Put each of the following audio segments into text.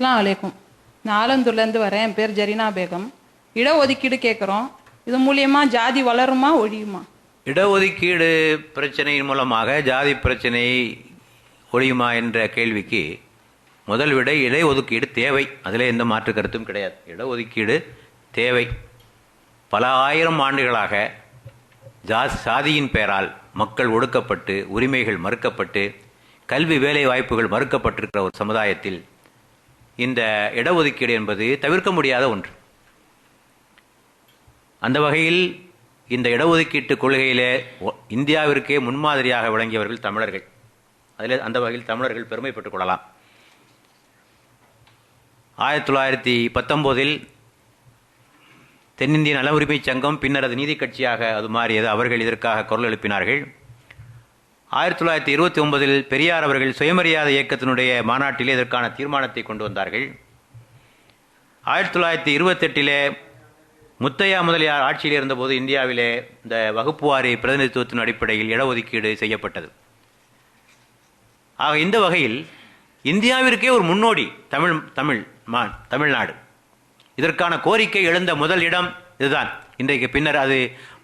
அஸ்லாம் வலைக்கும் நான் ஆலந்தூர்லேருந்து வரேன். என் பேர் ஜரீனா பேகம். இடஒதுக்கீடு கேட்குறோம் இது மூலியமாக ஜாதி வளருமா ஒழியுமா? இடஒதுக்கீடு பிரச்சனையின் மூலமாக ஜாதி பிரச்சனை ஒழியுமா என்ற கேள்விக்கு முதல் விட இடஒதுக்கீடு தேவை. அதில் எந்த மாற்று கருத்தும் கிடையாது. இடஒதுக்கீடு தேவை. பல ஆயிரம் ஆண்டுகளாக ஜா சாதியின் பெயரால் மக்கள் ஒடுக்கப்பட்டு உரிமைகள் மறுக்கப்பட்டு கல்வி வேலை வாய்ப்புகள் மறுக்கப்பட்டிருக்கிற ஒரு சமுதாயத்தில் இந்த இடஒதுக்கீடு என்பது தவிர்க்க முடியாத ஒன்று. அந்த வகையில் இந்த இடஒதுக்கீட்டு கொள்கையிலே இந்தியாவிற்கே முன்மாதிரியாக விளங்கியவர்கள் தமிழர்கள். அதில் அந்த வகையில் தமிழர்கள் பெருமைப்பட்டுக் கொள்ளலாம். ஆயிரத்தி தொள்ளாயிரத்தி பத்தொம்போதில் தென்னிந்திய நல உரிமைச் சங்கம் பின்னர் அது நீதி கட்சியாக அது மாறியது. அவர்கள் இதற்காக குரல் எழுப்பினார்கள். ஆயிரத்தி தொள்ளாயிரத்தி இருபத்தி ஒன்பதில் பெரியார் அவர்கள் சுயமரியாதை இயக்கத்தினுடைய மாநாட்டிலே இதற்கான தீர்மானத்தை கொண்டு வந்தார்கள். ஆயிரத்தி தொள்ளாயிரத்தி இருபத்தெட்டிலே முத்தையா முதலியார் ஆட்சியில் இருந்தபோது இந்தியாவிலே இந்த வகுப்புவாரி பிரதிநிதித்துவத்தின் அடிப்படையில் இடஒதுக்கீடு செய்யப்பட்டது. ஆக இந்த வகையில் இந்தியாவிற்கே ஒரு முன்னோடி தமிழ் தமிழ் மா தமிழ்நாடு. இதற்கான கோரிக்கை எழுந்த முதல் இடம் இதுதான். இன்றைக்கு பின்னர் அது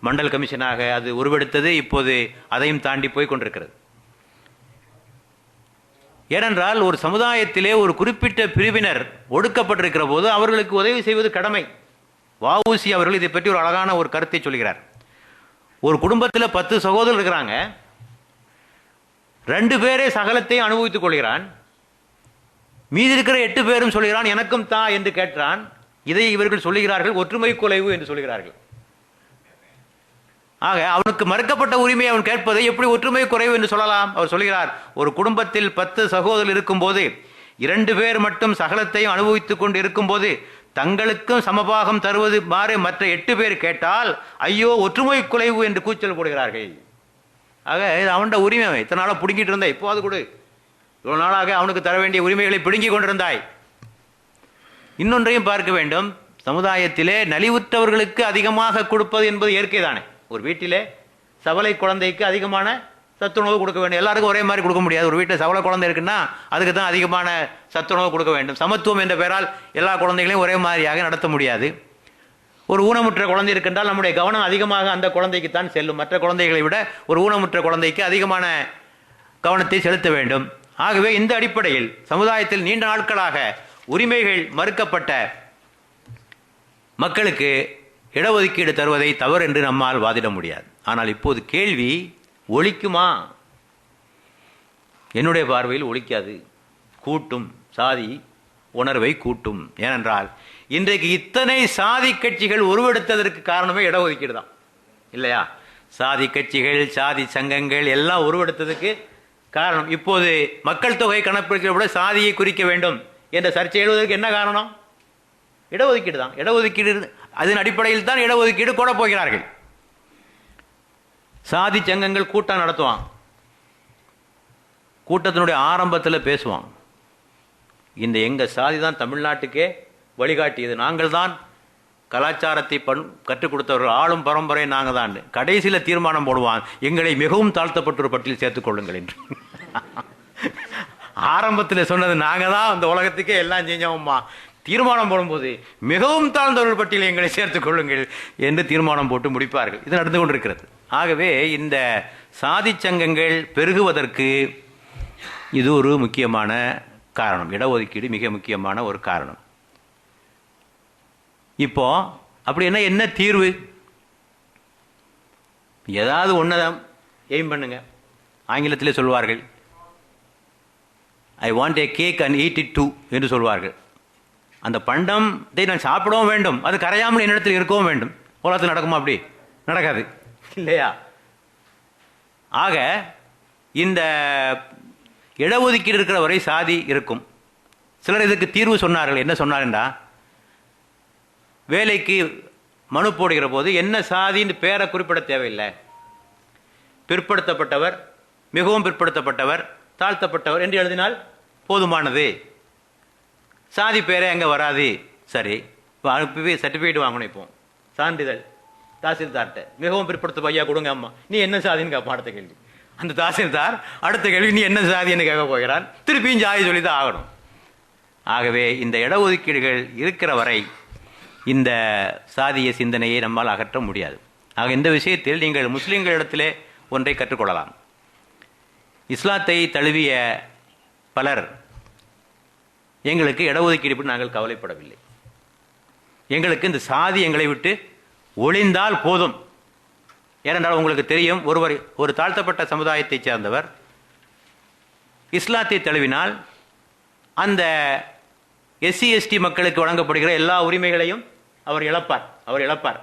மண்டல் கமிஷனாக அது உருவெடுத்தது இப்போது அதையும் தாண்டி போய் கொண்டிருக்கிறது. ஏனென்றால் ஒரு சமுதாயத்திலே ஒரு குறிப்பிட்ட பிரிவினர் ஒடுக்கப்பட்டிருக்கிற போது அவர்களுக்கு உதவி செய்வது கடமை. வஉசி அவர்கள் இதை பற்றி ஒரு அழகான ஒரு கருத்தை சொல்கிறார். ஒரு குடும்பத்தில் பத்து சகோதரர் இருக்கிறாங்க. ரெண்டு பேரே சகலத்தையும் அனுபவித்துக் கொள்கிறான். மீதி இருக்கிற எட்டு பேரும் சொல்கிறான் எனக்கும் தா என்று கேட்டான் இதை இவர்கள் சொல்லுகிறார்கள் ஒற்றுமை குலைவு என்று சொல்கிறார்கள் ஆக அவனுக்கு மறுக்கப்பட்ட உரிமை அவன் கேட்பதை எப்படி ஒற்றுமை குறைவு என்று சொல்லலாம்? அவர் சொல்கிறார் ஒரு குடும்பத்தில் பத்து சகோதரர் இருக்கும்போது இரண்டு பேர் மட்டும் சகலத்தையும் அனுபவித்துக் கொண்டு இருக்கும்போது தங்களுக்கும் சமபாகம் தருவது மாறு மற்ற எட்டு பேர் கேட்டால் ஐயோ ஒற்றுமை குலைவு என்று கூச்சல் போடுகிறார்கள். ஆக இது அவன்கிட்ட உரிமை இத்தனை நாளாக பிடுங்கிட்டு இருந்தா இப்போ அது கொடு. இவ்வளோ நாளாக அவனுக்கு தர வேண்டிய உரிமைகளை பிடுங்கிக் கொண்டிருந்தாய். இன்னொன்றையும் பார்க்க வேண்டும். சமுதாயத்திலே நலிவுற்றவர்களுக்கு அதிகமாக கொடுப்பது என்பது இயற்கைதானே. ஒரு வீட்டிலே சவலை குழந்தைக்கு அதிகமான சத்துணவு கொடுக்க வேண்டும். எல்லாருக்கும் ஒரே மாதிரி கொடுக்க முடியாது. ஒரு வீட்டில் சவலை குழந்தை இருக்குன்னா அதுக்கு தான் அதிகமான சத்துணவு கொடுக்க வேண்டும். சமத்துவம் என்ற பெயரால் எல்லா குழந்தைகளையும் ஒரே மாதிரியாக நடத்த முடியாது. ஒரு ஊனமுற்ற குழந்தை இருக்கின்றால் நம்முடைய கவனம் அதிகமாக அந்த குழந்தைக்கு தான் செல்லும். மற்ற குழந்தைகளை விட ஒரு ஊனமுற்ற குழந்தைக்கு அதிகமான கவனத்தை செலுத்த வேண்டும். ஆகவே இந்த அடிப்படையில் சமுதாயத்தில் நீண்ட நாட்களாக உரிமைகள் மறுக்கப்பட்ட மக்களுக்கு இடஒதுக்கீடு தருவதை தவறு என்று நம்மால் வாதிட முடியாது. ஆனால் இப்போது கேள்வி ஒழிக்குமா? என்னுடைய பார்வையில் ஒழிக்காது. கூட்டும் சாதி உணர்வை கூட்டும். ஏனென்றால் இன்றைக்கு இத்தனை சாதி கட்சிகள் உருவெடுத்ததற்கு காரணமே இடஒதுக்கீடு தான். இல்லையா? சாதி கட்சிகள் சாதி சங்கங்கள் எல்லாம் உருவெடுத்ததுக்கு காரணம். இப்போது மக்கள் தொகை கணக்கெடுக்கிற விட சாதியை குறிக்க வேண்டும். என்ற சர்ச்சை எழுவதற்கு என்ன காரணம்? இடஒதுக்கீடு தான். இடஒதுக்கீடு அதன் அடிப்படையில் தான் இடஒதுக்கீடு கூட போகிறார்கள். சாதி சங்கங்கள் கூட்டம் நடத்துவான் கூட்டத்தினுடைய ஆரம்பத்தில் பேசுவான் இந்த எங்கள் சாதி தான் தமிழ்நாட்டுக்கே வழிகாட்டியது. நாங்கள் தான் கலாச்சாரத்தை பண் கற்றுக் கொடுத்தவர்கள் ஆளும் பரம்பரை நாங்கள் தான். கடைசியில் தீர்மானம் போடுவான் எங்களை மிகவும் தாழ்த்தப்பட்டொரு பட்டியலில் சேர்த்துக் கொள்ளுங்கள் என்று. ஆரம்பத்தில் சொன்னது நாங்கள் தான் அந்த உலகத்துக்கே எல்லாம் செஞ்சோம்மா தீர்மானம் போடும்போது மிகவும் தாழ்ந்தவர்கள் பட்டியலில் எங்களை சேர்த்துக் கொள்ளுங்கள் என்று தீர்மானம் போட்டு முடிப்பார்கள். இது நடந்து கொண்டிருக்கிறது. ஆகவே இந்த சாதி சங்கங்கள் பெருகுவதற்கு இது ஒரு முக்கியமான காரணம். இடஒதுக்கீடு மிக முக்கியமான ஒரு காரணம். இப்போ அப்படின்னா என்ன தீர்வு? ஏதாவது ஒன்றை எய்ம் பண்ணுங்க. ஆங்கிலத்திலே சொல்வார்கள் I want a cake and eat it too என்று சொல்வார்கள். அந்த பண்டத்தை நான் சாப்பிடவும் வேண்டும். அது கரையாமல் என்னிடத்தில் இருக்கவும் வேண்டும். உலகத்தில் நடக்குமா அப்படி? நடக்காது. இல்லையா? ஆக இந்த இடஒதுக்கீடு இருக்கிற வரை சாதி இருக்கும். சிலர் இதுக்கு தீர்வு சொன்னார்கள். என்ன சொன்னாருண்டா வேலைக்கு மனு போடுகிற போது என்ன சாதின்னு பேரை குறிப்பிட தேவையில்லை. பிற்படுத்தப்பட்டவர் மிகவும் பிற்படுத்தப்பட்டவர் தாழ்த்தப்பட்டவர் என்று எழுதினால் போதுமானது. சாதி பேரே அங்கே வராது. சரி இப்போ அனுப்பி சர்டிஃபிகேட் வாங்கணும் இப்போ. சான்றிதழ் தாசில்தார்கிட்ட. மிகவும் பிற்படுத்த ஐயா கொடுங்க அம்மா. நீ என்ன சாதின்னு கேட்பான் அடுத்த கேள்வி. அந்த தாசில்தார் அடுத்த கேள்வி நீ என்ன சாதின்னு கேட்க போகிறான். திருப்பியும் ஜாதி சொல்லி தான் ஆகணும். ஆகவே இந்த இடஒதுக்கீடுகள் இருக்கிற வரை இந்த சாதிய சிந்தனையை நம்மால் அகற்ற முடியாது. ஆக இந்த விஷயத்தில் நீங்கள் முஸ்லீம்களிடத்திலே ஒன்றை கற்றுக்கொள்ளலாம். இஸ்லாத்தை தழுவிய பலர் எங்களுக்கு இடஒதுக்கீடு பற்றி நாங்கள் கவலைப்படவில்லை. எங்களுக்கு இந்த சாதி எங்களை விட்டு ஒளிந்தால் போதும். ஏனென்றால் உங்களுக்கு தெரியும் ஒருவர் ஒரு தாழ்த்தப்பட்ட சமுதாயத்தைச் சேர்ந்தவர் இஸ்லாத்தை தழுவினால் அந்த எஸ்சி எஸ்டி மக்களுக்கு வழங்கப்படுகிற எல்லா உரிமைகளையும் அவர் இழப்பார் அவர் இழப்பார்.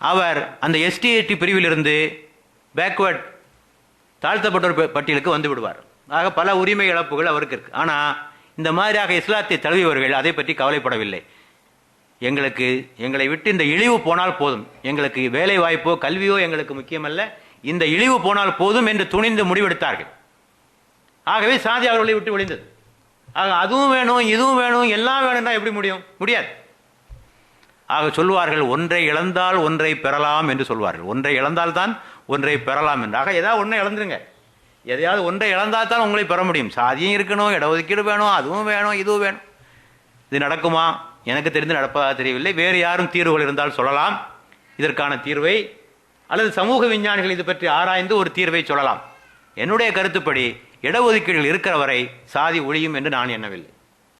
அவர் அந்த எஸ்டி எஸ்டி பிரிவிலிருந்து பேக்வேர்ட் தாழ்த்தப்பட்டோர் பட்டியலுக்கு வந்து விடுவார். ஆக பல உரிமை இழப்புகள் அவருக்கு இருக்கு. ஆனால் இந்த மாதிரியாக இஸ்லாத்தை தழுவியவர்கள் அதை பற்றி கவலைப்படவில்லை. எங்களுக்கு எங்களை விட்டு இந்த இழிவு போனால் போதும். எங்களுக்கு வேலை வாய்ப்போ கல்வியோ எங்களுக்கு முக்கியமல்ல. இந்த இழிவு போனால் போதும் என்று துணிந்து முடிவெடுத்தார்கள். ஆகவே சாதி அவர்களை விட்டு ஒளிந்தது ஆக அதுவும் வேணும் இதுவும் வேணும் எல்லாம் வேணும்னா எப்படி முடியும்? முடியாது. ஆக சொல்வார்கள் ஒன்றை இழந்தால் ஒன்றை பெறலாம் என்று சொல்வார்கள். ஒன்றை இழந்தால் தான் ஒன்றை பெறலாம் என்று. ஆக ஏதாவது ஒன்றை இழந்துருங்க. எதையாவது ஒன்றை இழந்தால் தான் உங்களை பெற முடியும். சாதியும் இருக்கணும் இடஒதுக்கீடு வேணும் அதுவும் வேணும் இதுவும் வேணும். இது நடக்குமா? எனக்கு தெரிந்து நடப்பதாக தெரியவில்லை. வேறு யாரும் தீர்வுகள் இருந்தால் சொல்லலாம். இதற்கான தீர்வை அல்லது சமூக விஞ்ஞானிகள் இது பற்றி ஆராய்ந்து ஒரு தீர்வை சொல்லலாம். என்னுடைய கருத்துப்படி இடஒதுக்கீடுகள் இருக்கிற வரை சாதி ஒழியும் என்று நான் எண்ணவில்லை.